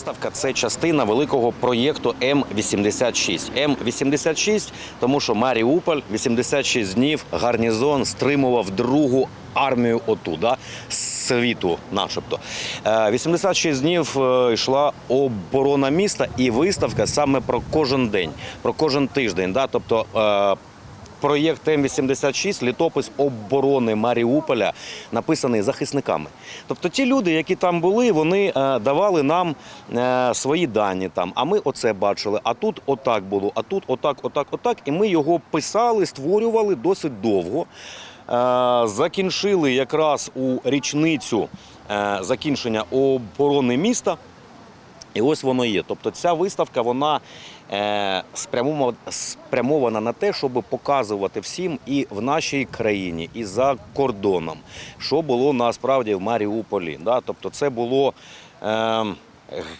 виставка це частина великого проєкту М86. М86, тому що Маріуполь 86 днів гарнізон стримував другу армію отуда світу, начебто. Е, 86 днів е, йшла оборона міста і виставка саме про кожен день, про кожен тиждень. Да? Тобто е, Проєкт М86 літопис оборони Маріуполя написаний захисниками. Тобто ті люди, які там були, вони е, давали нам е, свої дані там. А ми оце бачили. А тут отак було, а тут отак, отак, отак. І ми його писали, створювали досить довго. Е, закінчили якраз у річницю закінчення оборони міста. І ось воно є. Тобто ця виставка вона спрямована, спрямована на те, щоб показувати всім і в нашій країні, і за кордоном, що було насправді в Маріуполі. Да? Тобто це було е,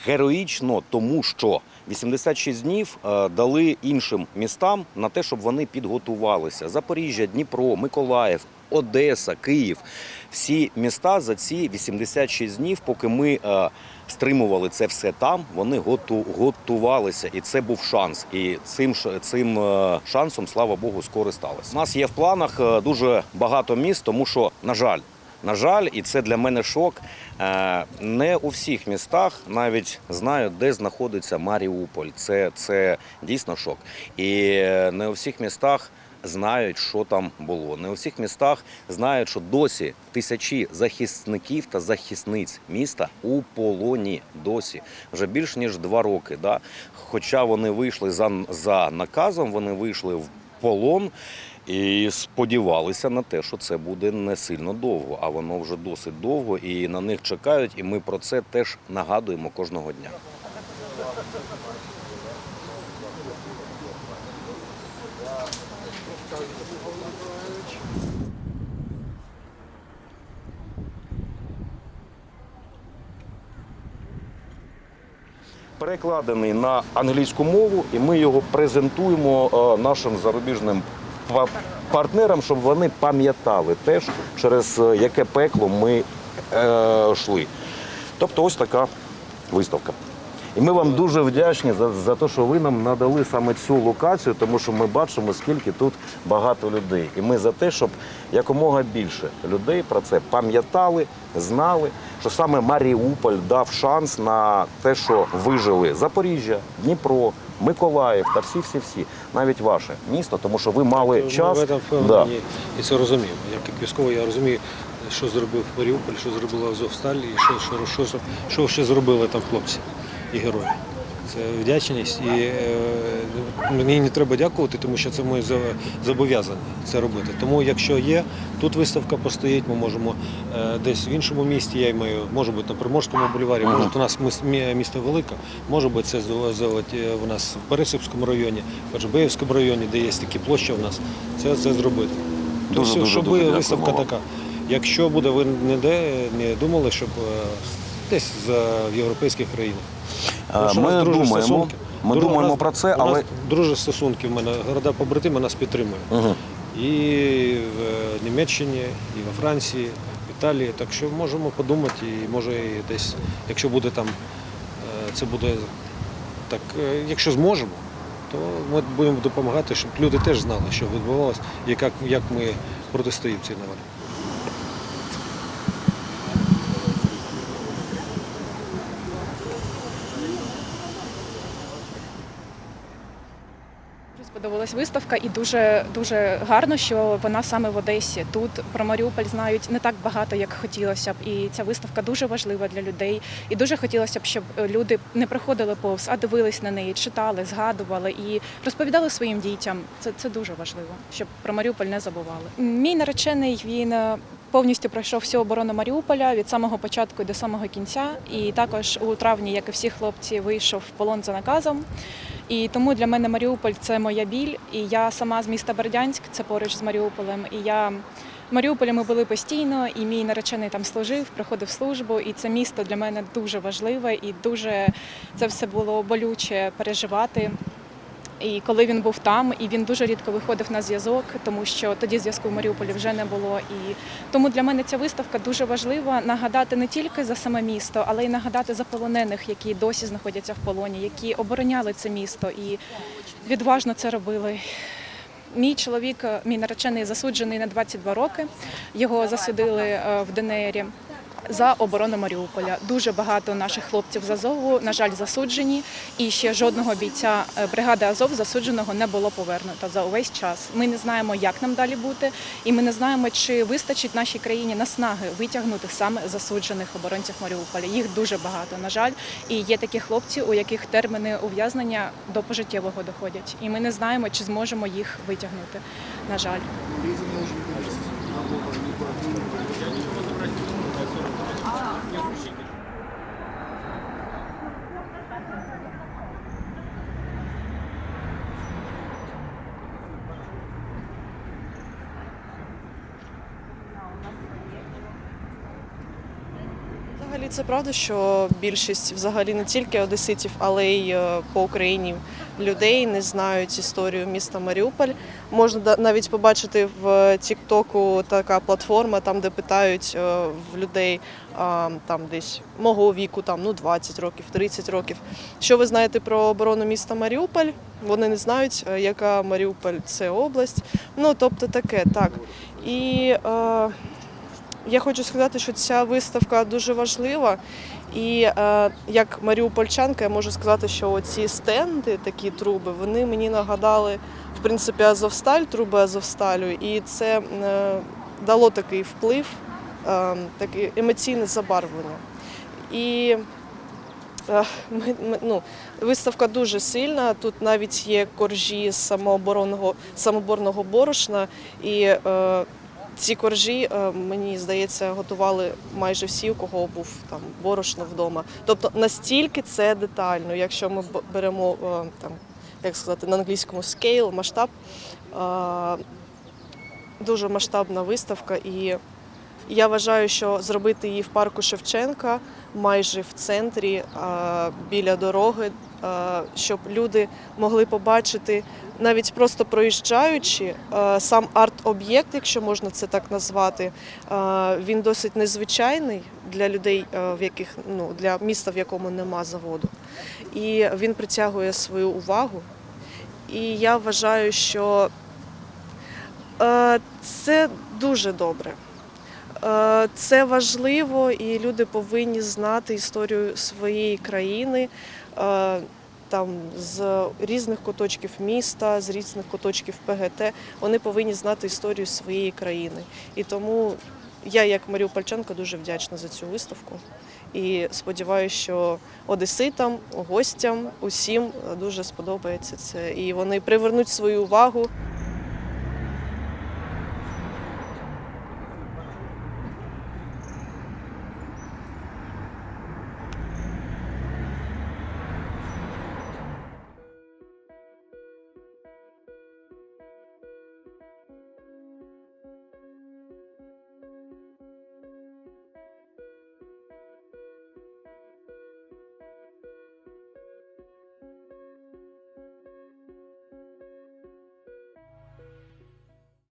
героїчно, тому що 86 днів е, дали іншим містам на те, щоб вони підготувалися. Запоріжжя, Дніпро, Миколаїв, Одеса, Київ. Всі міста за ці 86 днів, поки ми е, стримували це все там, вони готу, готувалися, і це був шанс. І цим цим е, шансом, слава Богу, скористалися. У нас є в планах е, дуже багато міст, тому що, на жаль. На жаль, і це для мене шок. е, Не у всіх містах навіть знають, де знаходиться Маріуполь. Це, це дійсно шок. І е, не у всіх містах знають, що там було. Не у всіх містах знають, що досі тисячі захисників та захисниць міста у полоні. Досі вже більш ніж два роки. Да? Хоча вони вийшли за, за наказом, вони вийшли в полон. І сподівалися на те, що це буде не сильно довго, а воно вже досить довго, і на них чекають. І ми про це теж нагадуємо кожного дня. Перекладений на англійську мову, і ми його презентуємо е, нашим зарубіжним партнерам, щоб вони пам'ятали теж, через е, яке пекло ми е, йшли. Тобто ось така виставка. І ми вам дуже вдячні за, за те, що ви нам надали саме цю локацію, тому що ми бачимо, скільки тут багато людей. І ми за те, щоб якомога більше людей про це пам'ятали, знали, що саме Маріуполь дав шанс на те, що вижили Запоріжжя, Дніпро, Миколаїв та всі-всі-всі, навіть ваше місто, тому що ви мали Ми час. в этом Да. і це розуміємо. Як військовий, я розумію, що зробив Маріуполь, що зробила Азовсталь, і що, що, що, що ще зробили там хлопці і герої. Це вдячність. І е, мені не треба дякувати, тому що це ми за- зобов'язані це робити. Тому якщо є, тут виставка постоїть, ми можемо е, десь в іншому місті, я маю, може бути на Приморському бульварі, може у нас місто велике, може бути це зо- е, у нас в Пересипському районі, в Аджбеївському районі, де є такі площі у нас, це, це зробити. Дуже, Тобто, дуже, щоб дуже виставка така. Якщо буде, ви не де не думали, щоб е, десь за в європейських країнах. Е, що Ми думаємо, ми думаємо нас- про це, у нас але дружні стосунки в мене, города побратими нас підтримують. Мгм. І в е, Німеччині, і во Франції, в Італії. Так що можемо подумати, і може і десь, якщо буде там, е, це буде так, якщо зможемо, то ми будемо допомагати, щоб люди теж знали, що відбувалося, і як, як ми протистоїмо цій навалі. Дуже сподобалась виставка, і дуже дуже гарно, що вона саме в Одесі. Тут про Маріуполь знають не так багато, як хотілося б. І ця виставка дуже важлива для людей. І дуже хотілося б, щоб люди не приходили повз, а дивились на неї, читали, згадували і розповідали своїм дітям. Це, це дуже важливо, щоб про Маріуполь не забували. Мій наречений він. е, Повністю пройшов всю оборону Маріуполя від самого початку до самого кінця, і також у травні, як і всі хлопці, вийшов в полон за наказом. І тому для мене Маріуполь це моя біль. І я сама з міста Бердянськ, це поруч з Маріуполем. І я в Маріуполі ми були постійно, і мій наречений там служив, проходив службу. І це місто для мене дуже важливе і дуже це все було болюче переживати. І коли він був там, і він дуже рідко виходив на зв'язок, тому що тоді зв'язку в Маріуполі вже не було. І тому для мене ця виставка дуже важлива нагадати не тільки за саме місто, але й нагадати за полонених, які досі знаходяться в полоні, які обороняли це місто і відважно це робили. Мій чоловік, мій наречений, засуджений на 22 роки. Його засудили е, в ДНРі за оборону Маріуполя. Дуже багато наших хлопців з Азову, на жаль, засуджені. І ще жодного бійця е, бригади Азов засудженого не було повернуто за увесь час. Ми не знаємо, як нам далі бути, і ми не знаємо, чи вистачить нашій країні наснаги витягнути саме засуджених оборонців Маріуполя. Їх дуже багато, на жаль. І є такі хлопці, у яких терміни ув'язнення до пожиттєвого доходять. І ми не знаємо, чи зможемо їх витягнути. На жаль. 好了，要小心。Взагалі це правда, що більшість взагалі не тільки одеситів, але й е, по Україні людей не знають історію міста Маріуполь. Можна навіть побачити в Тіктоку така платформа, там де питають е, в людей там десь мого віку, там ну 20 років, 30 років. Що ви знаєте про оборону міста Маріуполь? Вони не знають, е, яка Маріуполь це область. Ну тобто таке, так. І е, я хочу сказати, що ця виставка дуже важлива. І е, як маріупольчанка, я можу сказати, що ці стенди, такі труби, вони мені нагадали в принципі Азовсталь, труби Азовсталю, і це е, дало такий вплив, е, таке емоційне забарвлення. І е, ну, виставка дуже сильна. Тут навіть є коржі самооборонного самоборного борошна і е, ці коржі, е, мені здається, готували майже всі, у кого був там борошно вдома. Тобто настільки це детально, якщо ми беремо е, там, як сказати, на англійському scale, масштаб, е, дуже масштабна виставка. І я вважаю, що зробити її в парку Шевченка майже в центрі, біля дороги, щоб люди могли побачити навіть просто проїжджаючи, сам арт-об'єкт, якщо можна це так назвати, він досить незвичайний для людей, в яких ну для міста, в якому нема заводу, і він притягує свою увагу. І я вважаю, що е, це дуже добре. Е, Це важливо, і люди повинні знати історію своєї країни е, там з різних куточків міста, з різних куточків ПГТ. Вони повинні знати історію своєї країни. І тому я, як Маріупольчанка, дуже вдячна за цю виставку. І сподіваюся, що одеситам, гостям, усім дуже сподобається це. І вони привернуть свою увагу